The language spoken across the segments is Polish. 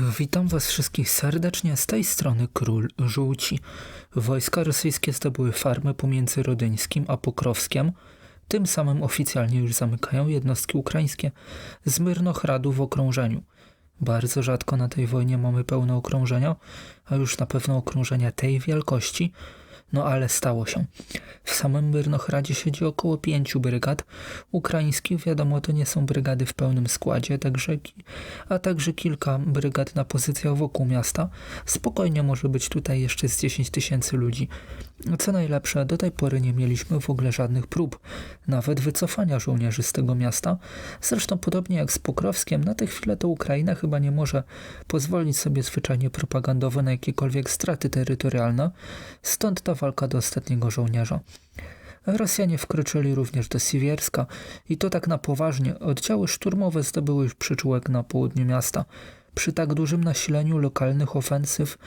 Witam Was wszystkich serdecznie, z tej strony Król Żółci. Wojska rosyjskie zdobyły farmy pomiędzy Rodyńskim a Pokrowskiem. Tym samym oficjalnie już zamykają jednostki ukraińskie z Myrnochradu w okrążeniu. Bardzo rzadko na tej wojnie mamy pełne okrążenia, a już na pewno okrążenia tej wielkości – no ale stało się. W samym Myrnochradzie siedzi około pięciu brygad ukraińskich. Wiadomo, to nie są brygady w pełnym składzie, także, a także kilka brygad na pozycjach wokół miasta. Spokojnie może być tutaj jeszcze z 10 tysięcy ludzi. Co najlepsze, do tej pory nie mieliśmy w ogóle żadnych prób, nawet wycofania żołnierzy z tego miasta. Zresztą podobnie jak z Pokrowskiem, na tę chwilę to Ukraina chyba nie może pozwolić sobie zwyczajnie propagandowo na jakiekolwiek straty terytorialne, stąd ta walka do ostatniego żołnierza. Rosjanie wkroczyli również do Siwierska i to tak na poważnie. Oddziały szturmowe zdobyły już przyczółek na południu miasta. Przy tak dużym nasileniu lokalnych ofensyw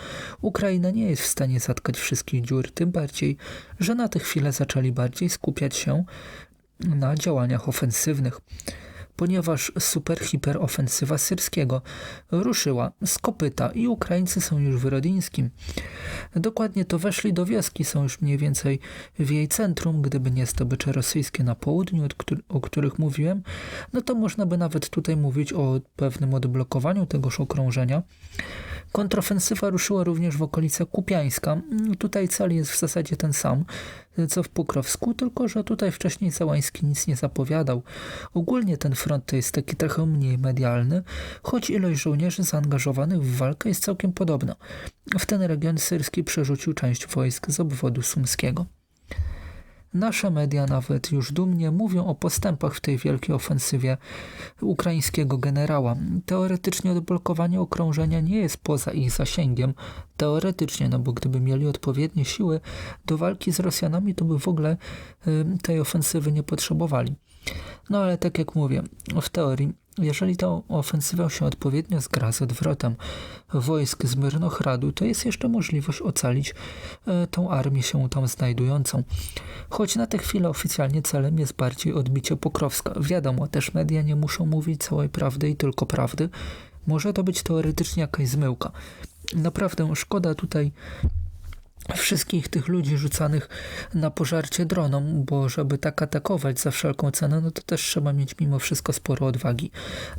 Ukraina nie jest w stanie zatkać wszystkich dziur, tym bardziej, że na tę chwilę zaczęli bardziej skupiać się na działaniach ofensywnych ponieważ super ofensywa syrskiego ruszyła z kopyta i Ukraińcy są już w Rodyńskim. Dokładnie to weszli do wioski, są już mniej więcej w jej centrum, gdyby nie zdobycze rosyjskie na południu, o których mówiłem, no to można by nawet tutaj mówić o pewnym odblokowaniu tegoż okrążenia. Kontrofensywa ruszyła również w okolice Kupiańska. Tutaj cel jest w zasadzie ten sam, co w Pokrowsku, tylko że tutaj wcześniej Załański nic nie zapowiadał. Ogólnie ten front to jest taki trochę mniej medialny, choć ilość żołnierzy zaangażowanych w walkę jest całkiem podobna. W ten region syrski przerzucił część wojsk z obwodu sumskiego. Nasze media nawet już dumnie mówią o postępach w tej wielkiej ofensywie ukraińskiego generała. Teoretycznie odblokowanie okrążenia nie jest poza ich zasięgiem. Teoretycznie, no bo gdyby mieli odpowiednie siły do walki z Rosjanami, to by w ogóle y, tej ofensywy nie potrzebowali. No ale tak jak mówię, w teorii jeżeli ta ofensywa się odpowiednio zgra z odwrotem wojsk z Myrnochradu, to jest jeszcze możliwość ocalić e, tą armię się tam znajdującą. Choć na tę chwilę oficjalnie celem jest bardziej odbicie Pokrowska. Wiadomo, też media nie muszą mówić całej prawdy i tylko prawdy. Może to być teoretycznie jakaś zmyłka. Naprawdę szkoda tutaj wszystkich tych ludzi rzucanych na pożarcie droną, bo żeby tak atakować za wszelką cenę, no to też trzeba mieć mimo wszystko sporo odwagi.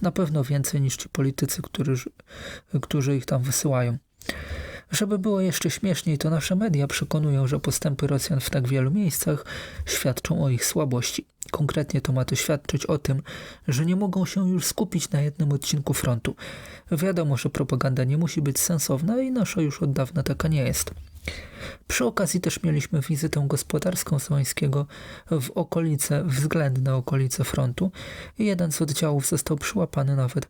Na pewno więcej niż ci politycy, którzy, którzy ich tam wysyłają. Żeby było jeszcze śmieszniej, to nasze media przekonują, że postępy Rosjan w tak wielu miejscach świadczą o ich słabości. Konkretnie to ma to świadczyć o tym, że nie mogą się już skupić na jednym odcinku frontu. Wiadomo, że propaganda nie musi być sensowna i nasza już od dawna taka nie jest. Przy okazji też mieliśmy wizytę gospodarską Słońskiego w okolice, względne okolice frontu. Jeden z oddziałów został przyłapany nawet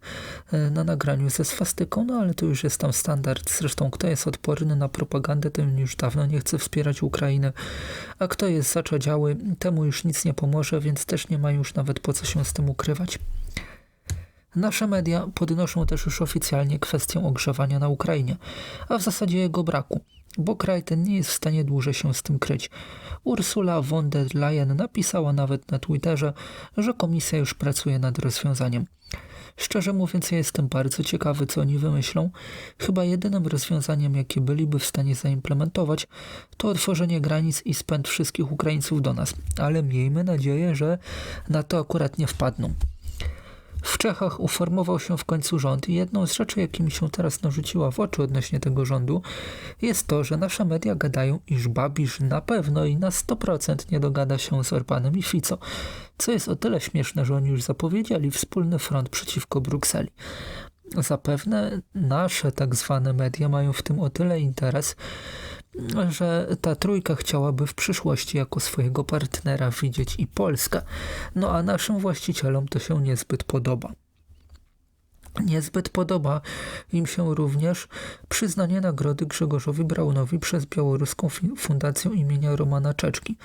e, na nagraniu ze swastyką, no ale to już jest tam standard. Zresztą kto jest odporny na propagandę, ten już dawno nie chce wspierać Ukrainy, a kto jest zaczadziały, temu już nic nie pomoże, więc też nie ma już nawet po co się z tym ukrywać. Nasze media podnoszą też już oficjalnie kwestię ogrzewania na Ukrainie, a w zasadzie jego braku bo kraj ten nie jest w stanie dłużej się z tym kryć. Ursula von der Leyen napisała nawet na Twitterze, że komisja już pracuje nad rozwiązaniem. Szczerze mówiąc, ja jestem bardzo ciekawy, co oni wymyślą. Chyba jedynym rozwiązaniem, jakie byliby w stanie zaimplementować, to otworzenie granic i spęd wszystkich Ukraińców do nas. Ale miejmy nadzieję, że na to akurat nie wpadną. W Czechach uformował się w końcu rząd i jedną z rzeczy, jakie mi się teraz narzuciła w oczy odnośnie tego rządu, jest to, że nasze media gadają, iż Babisz na pewno i na 100% nie dogada się z Orbanem i Fico, co jest o tyle śmieszne, że oni już zapowiedzieli wspólny front przeciwko Brukseli. Zapewne nasze tak zwane media mają w tym o tyle interes, że ta trójka chciałaby w przyszłości jako swojego partnera widzieć i Polskę. No a naszym właścicielom to się niezbyt podoba. Niezbyt podoba im się również przyznanie nagrody Grzegorzowi Braunowi przez Białoruską Fundację imienia Romana Czeczki.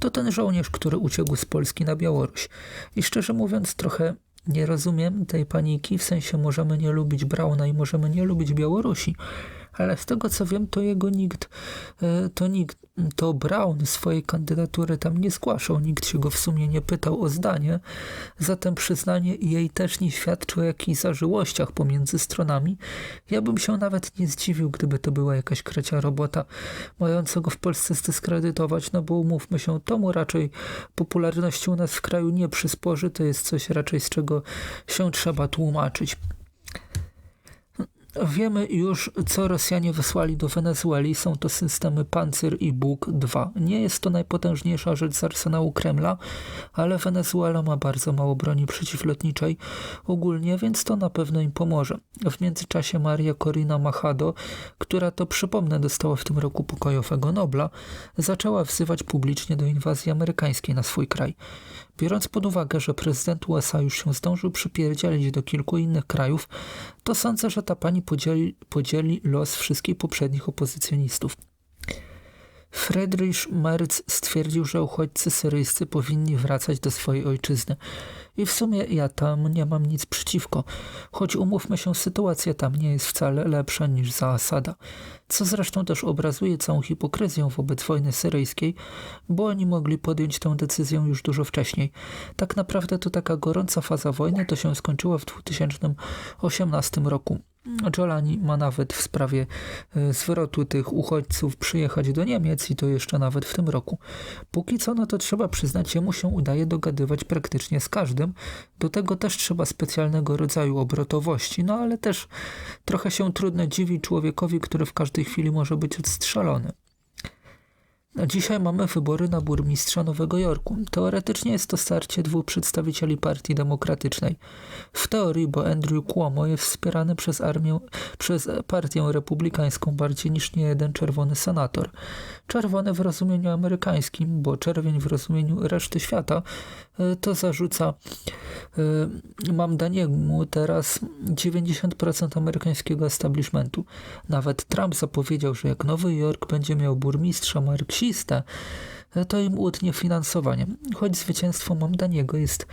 To ten żołnierz, który uciekł z Polski na Białoruś. I szczerze mówiąc, trochę nie rozumiem tej paniki, w sensie możemy nie lubić Brauna i możemy nie lubić Białorusi, ale z tego co wiem, to jego nikt, e, to nikt, to Brown swojej kandydatury tam nie zgłaszał, nikt się go w sumie nie pytał o zdanie, zatem przyznanie jej też nie świadczy o jakichś zażyłościach pomiędzy stronami. Ja bym się nawet nie zdziwił, gdyby to była jakaś krecia robota, mająca go w Polsce zdyskredytować, no bo umówmy się, to mu raczej popularności u nas w kraju nie przysporzy, to jest coś raczej z czego się trzeba tłumaczyć. Wiemy już, co Rosjanie wysłali do Wenezueli. Są to systemy Panzer i Buk 2. Nie jest to najpotężniejsza rzecz z arsenału Kremla, ale Wenezuela ma bardzo mało broni przeciwlotniczej ogólnie, więc to na pewno im pomoże. W międzyczasie Maria Corina Machado, która to przypomnę dostała w tym roku pokojowego Nobla, zaczęła wzywać publicznie do inwazji amerykańskiej na swój kraj. Biorąc pod uwagę, że prezydent USA już się zdążył przypierdzielić do kilku innych krajów, to sądzę, że ta pani podzieli, podzieli los wszystkich poprzednich opozycjonistów. Friedrich Merz stwierdził, że uchodźcy syryjscy powinni wracać do swojej ojczyzny. I w sumie ja tam nie mam nic przeciwko, choć umówmy się, sytuacja tam nie jest wcale lepsza niż za Asada, co zresztą też obrazuje całą hipokryzję wobec wojny syryjskiej, bo oni mogli podjąć tę decyzję już dużo wcześniej. Tak naprawdę to taka gorąca faza wojny to się skończyła w 2018 roku. Jolani ma nawet w sprawie e, zwrotu tych uchodźców przyjechać do Niemiec i to jeszcze nawet w tym roku. Póki co, no to trzeba przyznać, jemu się udaje dogadywać praktycznie z każdym. Do tego też trzeba specjalnego rodzaju obrotowości, no ale też trochę się trudno dziwić człowiekowi, który w każdej chwili może być odstrzelony. Dzisiaj mamy wybory na burmistrza Nowego Jorku. Teoretycznie jest to starcie dwóch przedstawicieli Partii Demokratycznej. W teorii, bo Andrew Cuomo jest wspierany przez armię, przez Partię Republikańską bardziej niż niejeden czerwony senator. Czerwony w rozumieniu amerykańskim, bo czerwień w rozumieniu reszty świata, e, to zarzuca e, mam Daniemu teraz 90% amerykańskiego establishmentu. Nawet Trump zapowiedział, że jak Nowy Jork będzie miał burmistrza marksista, to im utnie finansowanie. Choć zwycięstwo Mamdaniego jest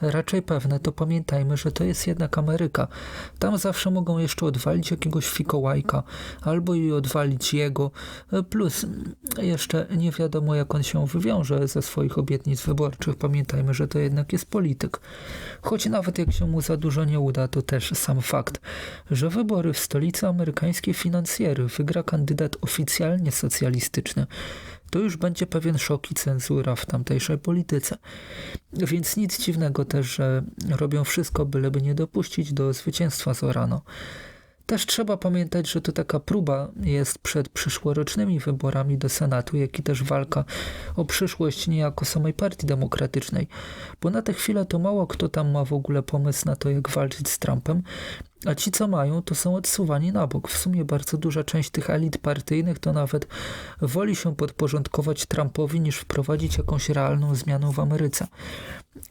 raczej pewne, to pamiętajmy, że to jest jednak Ameryka. Tam zawsze mogą jeszcze odwalić jakiegoś fikołajka, albo i odwalić jego, plus jeszcze nie wiadomo jak on się wywiąże ze swoich obietnic wyborczych. Pamiętajmy, że to jednak jest polityk. Choć nawet jak się mu za dużo nie uda, to też sam fakt, że wybory w stolicy amerykańskiej finansjery wygra kandydat oficjalnie socjalistyczny to już będzie pewien szok i cenzura w tamtejszej polityce. Więc nic dziwnego też, że robią wszystko, byleby nie dopuścić do zwycięstwa Zorano. Też trzeba pamiętać, że to taka próba jest przed przyszłorocznymi wyborami do Senatu, jak i też walka o przyszłość niejako samej Partii Demokratycznej, bo na tę chwilę to mało kto tam ma w ogóle pomysł na to, jak walczyć z Trumpem, a ci, co mają, to są odsuwani na bok. W sumie bardzo duża część tych elit partyjnych to nawet woli się podporządkować Trumpowi niż wprowadzić jakąś realną zmianę w Ameryce.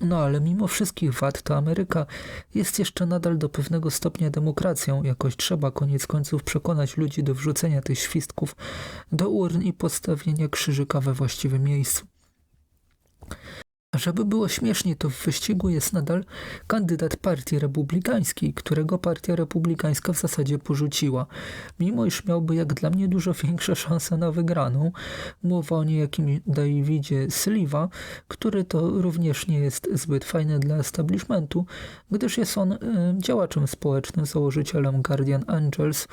No ale mimo wszystkich wad, to Ameryka jest jeszcze nadal do pewnego stopnia demokracją. Jakoś trzeba koniec końców przekonać ludzi do wrzucenia tych świstków do urn i postawienia krzyżyka we właściwym miejscu. Żeby było śmiesznie, to w wyścigu jest nadal kandydat Partii Republikańskiej, którego Partia Republikańska w zasadzie porzuciła, mimo iż miałby jak dla mnie dużo większe szanse na wygraną. Mowa o niejakim Davidzie Sliwa, który to również nie jest zbyt fajny dla establishmentu, gdyż jest on y, działaczem społecznym, założycielem Guardian Angels,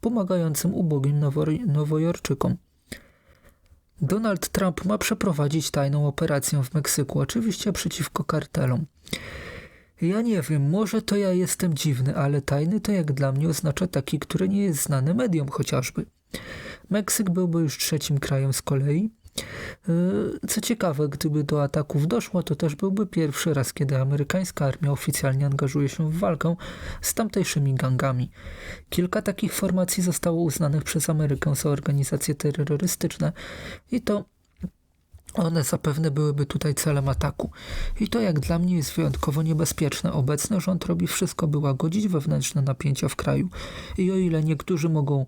pomagającym ubogim nowojorczykom. Donald Trump ma przeprowadzić tajną operację w Meksyku, oczywiście przeciwko kartelom. Ja nie wiem, może to ja jestem dziwny, ale tajny to jak dla mnie oznacza taki, który nie jest znany mediom chociażby. Meksyk byłby już trzecim krajem z kolei, co ciekawe, gdyby do ataków doszło, to też byłby pierwszy raz, kiedy amerykańska armia oficjalnie angażuje się w walkę z tamtejszymi gangami. Kilka takich formacji zostało uznanych przez Amerykę za organizacje terrorystyczne i to one zapewne byłyby tutaj celem ataku. I to jak dla mnie jest wyjątkowo niebezpieczne. Obecny rząd robi wszystko, by łagodzić wewnętrzne napięcia w kraju. I o ile niektórzy mogą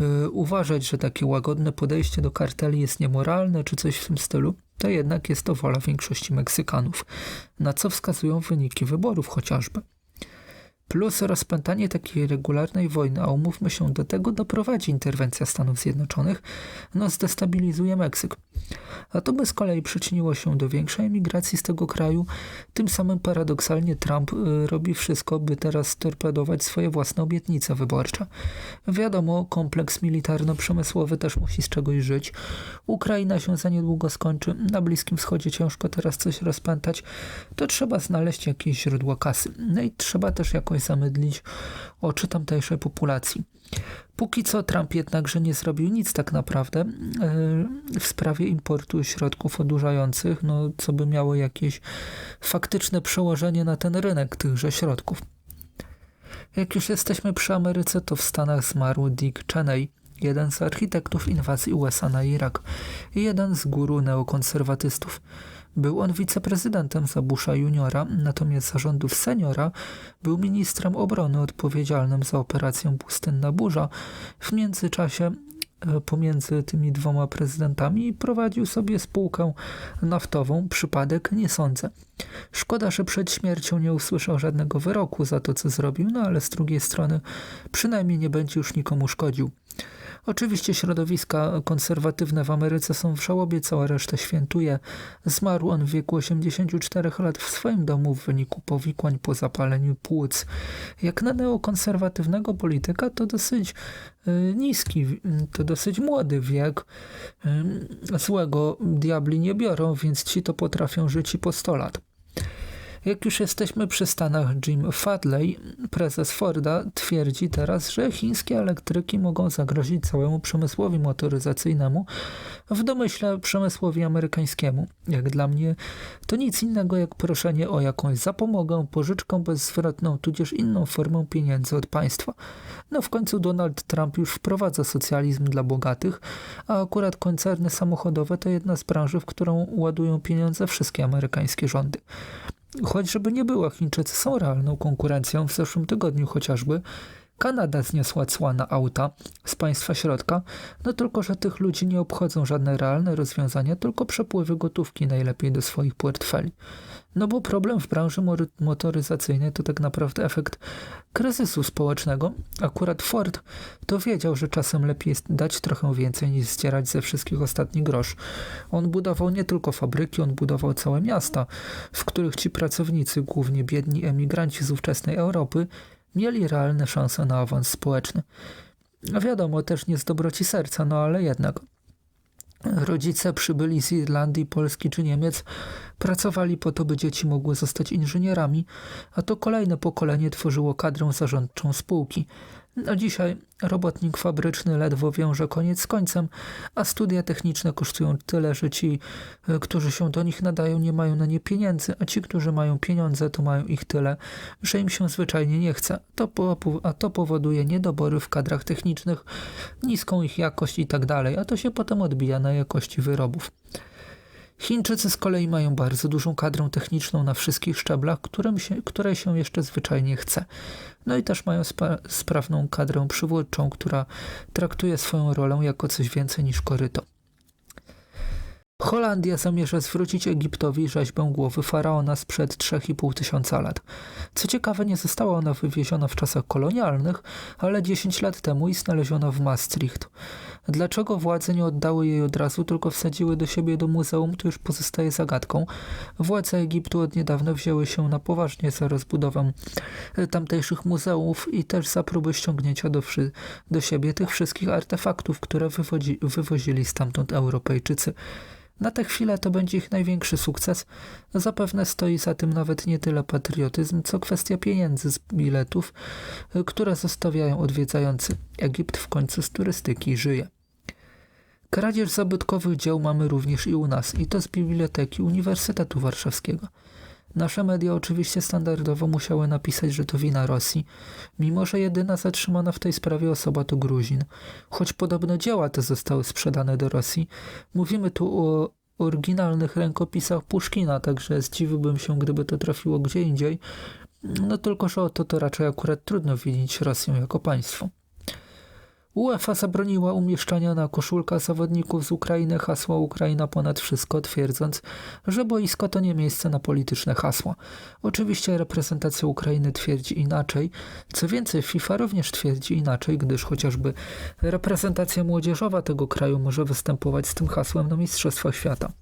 y, uważać, że takie łagodne podejście do karteli jest niemoralne czy coś w tym stylu, to jednak jest to wola większości Meksykanów, na co wskazują wyniki wyborów chociażby. Plus rozpętanie takiej regularnej wojny, a umówmy się, do tego doprowadzi interwencja Stanów Zjednoczonych, no zdestabilizuje Meksyk. A to by z kolei przyczyniło się do większej emigracji z tego kraju. Tym samym paradoksalnie Trump y, robi wszystko, by teraz torpedować swoje własne obietnice wyborcze. Wiadomo, kompleks militarno-przemysłowy też musi z czegoś żyć. Ukraina się za niedługo skończy, na Bliskim Wschodzie ciężko teraz coś rozpętać. To trzeba znaleźć jakieś źródło kasy. No i trzeba też jakoś zamydlić oczy tamtejszej populacji. Póki co Trump jednakże nie zrobił nic tak naprawdę e, w sprawie importu środków odurzających, no, co by miało jakieś faktyczne przełożenie na ten rynek tychże środków. Jak już jesteśmy przy Ameryce, to w Stanach zmarł Dick Cheney, jeden z architektów inwazji USA na Irak i jeden z guru neokonserwatystów. Był on wiceprezydentem za Busha juniora, natomiast zarządów seniora był ministrem obrony odpowiedzialnym za operację Pustynna Burza. W międzyczasie e, pomiędzy tymi dwoma prezydentami prowadził sobie spółkę naftową. Przypadek nie sądzę. Szkoda, że przed śmiercią nie usłyszał żadnego wyroku za to, co zrobił, no ale z drugiej strony przynajmniej nie będzie już nikomu szkodził. Oczywiście środowiska konserwatywne w Ameryce są w żałobie, cała reszta świętuje. Zmarł on w wieku 84 lat w swoim domu w wyniku powikłań po zapaleniu płuc. Jak na neokonserwatywnego polityka to dosyć y, niski, to dosyć młody wiek. Y, złego diabli nie biorą, więc ci to potrafią żyć i po 100 lat. Jak już jesteśmy przy Stanach, Jim Fadley, prezes Forda, twierdzi teraz, że chińskie elektryki mogą zagrozić całemu przemysłowi motoryzacyjnemu, w domyśle przemysłowi amerykańskiemu. Jak dla mnie to nic innego jak proszenie o jakąś zapomogę, pożyczkę bezzwrotną, tudzież inną formę pieniędzy od państwa. No w końcu Donald Trump już wprowadza socjalizm dla bogatych, a akurat koncerny samochodowe to jedna z branży, w którą ładują pieniądze wszystkie amerykańskie rządy. Choć żeby nie było, Chińczycy są realną konkurencją. W zeszłym tygodniu chociażby Kanada zniosła cła na auta z państwa środka, no tylko, że tych ludzi nie obchodzą żadne realne rozwiązania, tylko przepływy gotówki najlepiej do swoich portfeli. No bo problem w branży motoryzacyjnej to tak naprawdę efekt kryzysu społecznego. Akurat Ford to wiedział, że czasem lepiej jest dać trochę więcej niż zdzierać ze wszystkich ostatni grosz. On budował nie tylko fabryki, on budował całe miasta, w których ci pracownicy, głównie biedni emigranci z ówczesnej Europy, mieli realne szanse na awans społeczny. Wiadomo, też nie z dobroci serca, no ale jednak. Rodzice przybyli z Irlandii, Polski czy Niemiec, pracowali po to, by dzieci mogły zostać inżynierami, a to kolejne pokolenie tworzyło kadrę zarządczą spółki. A dzisiaj robotnik fabryczny ledwo wiąże koniec z końcem, a studia techniczne kosztują tyle, że ci, e, którzy się do nich nadają, nie mają na nie pieniędzy, a ci, którzy mają pieniądze, to mają ich tyle, że im się zwyczajnie nie chce. To a to powoduje niedobory w kadrach technicznych, niską ich jakość i tak a to się potem odbija na jakości wyrobów. Chińczycy z kolei mają bardzo dużą kadrę techniczną na wszystkich szczeblach, którym się, której się jeszcze zwyczajnie chce. No i też mają spra sprawną kadrę przywódczą, która traktuje swoją rolę jako coś więcej niż koryto. Holandia zamierza zwrócić Egiptowi rzeźbę głowy faraona sprzed 3,5 tysiąca lat. Co ciekawe, nie została ona wywieziona w czasach kolonialnych, ale 10 lat temu i znaleziono w Maastricht. Dlaczego władze nie oddały jej od razu, tylko wsadziły do siebie do muzeum, to już pozostaje zagadką. Władze Egiptu od niedawna wzięły się na poważnie za rozbudowę tamtejszych muzeów i też za próby ściągnięcia do, do siebie tych wszystkich artefaktów, które wywodzi, wywozili stamtąd Europejczycy. Na tę chwilę to będzie ich największy sukces. Zapewne stoi za tym nawet nie tyle patriotyzm, co kwestia pieniędzy z biletów, które zostawiają odwiedzający. Egipt w końcu z turystyki żyje. Kradzież zabytkowych dzieł mamy również i u nas, i to z Biblioteki Uniwersytetu Warszawskiego. Nasze media oczywiście standardowo musiały napisać, że to wina Rosji, mimo że jedyna zatrzymana w tej sprawie osoba to Gruzin. Choć podobno dzieła te zostały sprzedane do Rosji, mówimy tu o oryginalnych rękopisach Puszkina, także zdziwiłbym się, gdyby to trafiło gdzie indziej. No tylko, że o to to raczej akurat trudno winić Rosję jako państwo. UEFA zabroniła umieszczania na koszulkach zawodników z Ukrainy hasła Ukraina ponad wszystko, twierdząc, że boisko to nie miejsce na polityczne hasła. Oczywiście reprezentacja Ukrainy twierdzi inaczej. Co więcej, FIFA również twierdzi inaczej, gdyż chociażby reprezentacja młodzieżowa tego kraju może występować z tym hasłem na Mistrzostwach Świata.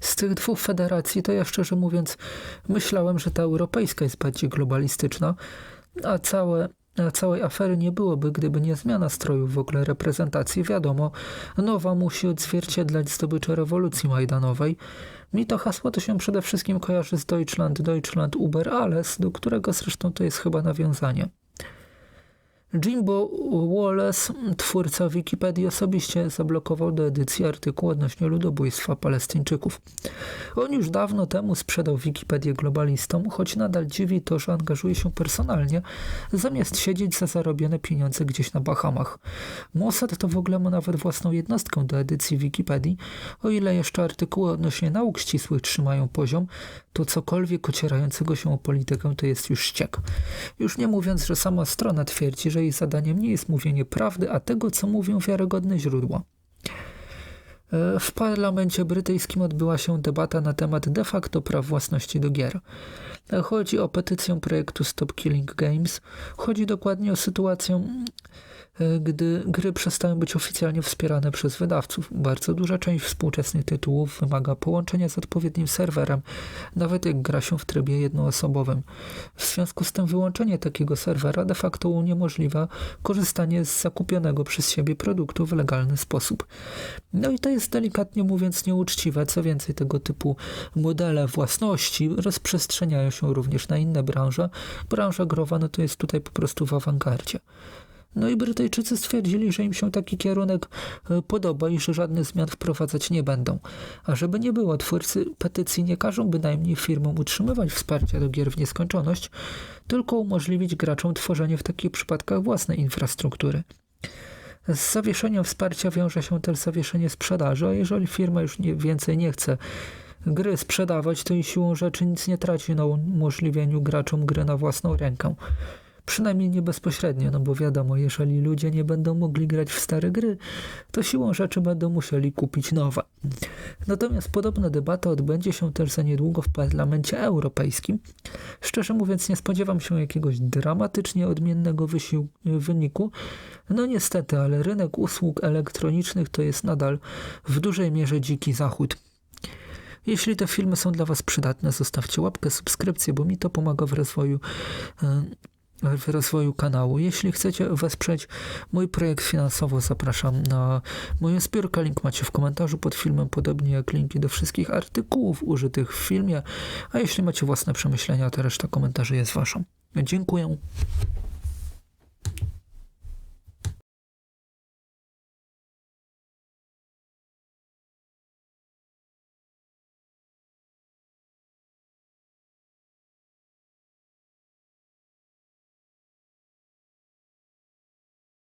Z tych dwóch federacji to ja szczerze mówiąc myślałem, że ta europejska jest bardziej globalistyczna, a całe a całej afery nie byłoby, gdyby nie zmiana strojów w ogóle reprezentacji. Wiadomo, nowa musi odzwierciedlać zdobycze rewolucji majdanowej. Mi to hasło to się przede wszystkim kojarzy z Deutschland, Deutschland Uber Alles, do którego zresztą to jest chyba nawiązanie. Jimbo Wallace, twórca Wikipedii, osobiście zablokował do edycji artykuł odnośnie ludobójstwa Palestyńczyków. On już dawno temu sprzedał Wikipedię globalistom, choć nadal dziwi to, że angażuje się personalnie, zamiast siedzieć za zarobione pieniądze gdzieś na Bahamach. Mossad to w ogóle ma nawet własną jednostkę do edycji Wikipedii. O ile jeszcze artykuły odnośnie nauk ścisłych trzymają poziom, to cokolwiek ocierającego się o politykę to jest już ściek. Już nie mówiąc, że sama strona twierdzi, że jej zadaniem nie jest mówienie prawdy, a tego, co mówią wiarygodne źródła. E, w parlamencie brytyjskim odbyła się debata na temat de facto praw własności do gier. Chodzi o petycję projektu Stop Killing Games. Chodzi dokładnie o sytuację E, gdy gry przestają być oficjalnie wspierane przez wydawców. Bardzo duża część współczesnych tytułów wymaga połączenia z odpowiednim serwerem, nawet jak gra się w trybie jednoosobowym. W związku z tym wyłączenie takiego serwera de facto uniemożliwia korzystanie z zakupionego przez siebie produktu w legalny sposób. No i to jest delikatnie mówiąc nieuczciwe. Co więcej, tego typu modele własności rozprzestrzeniają się również na inne branże. Branża growa no to jest tutaj po prostu w awangardzie. No i Brytyjczycy stwierdzili, że im się taki kierunek e, podoba i że żadnych zmian wprowadzać nie będą. A żeby nie było, twórcy petycji nie każą bynajmniej firmom utrzymywać wsparcia do gier w nieskończoność, tylko umożliwić graczom tworzenie w takich przypadkach własnej infrastruktury. Z zawieszeniem wsparcia wiąże się też zawieszenie sprzedaży, a jeżeli firma już nie, więcej nie chce gry sprzedawać, to i siłą rzeczy nic nie traci na umożliwieniu graczom gry na własną rękę. Przynajmniej nie bezpośrednio, no bo wiadomo, jeżeli ludzie nie będą mogli grać w stare gry, to siłą rzeczy będą musieli kupić nowe. Natomiast podobna debata odbędzie się też za niedługo w Parlamencie Europejskim. Szczerze mówiąc, nie spodziewam się jakiegoś dramatycznie odmiennego wyniku. No niestety, ale rynek usług elektronicznych to jest nadal w dużej mierze dziki zachód. Jeśli te filmy są dla Was przydatne, zostawcie łapkę, subskrypcję, bo mi to pomaga w rozwoju e, w rozwoju kanału. Jeśli chcecie wesprzeć mój projekt finansowo, zapraszam na moją zbiórkę. Link macie w komentarzu pod filmem, podobnie jak linki do wszystkich artykułów użytych w filmie. A jeśli macie własne przemyślenia, to reszta komentarzy jest waszą. Dziękuję.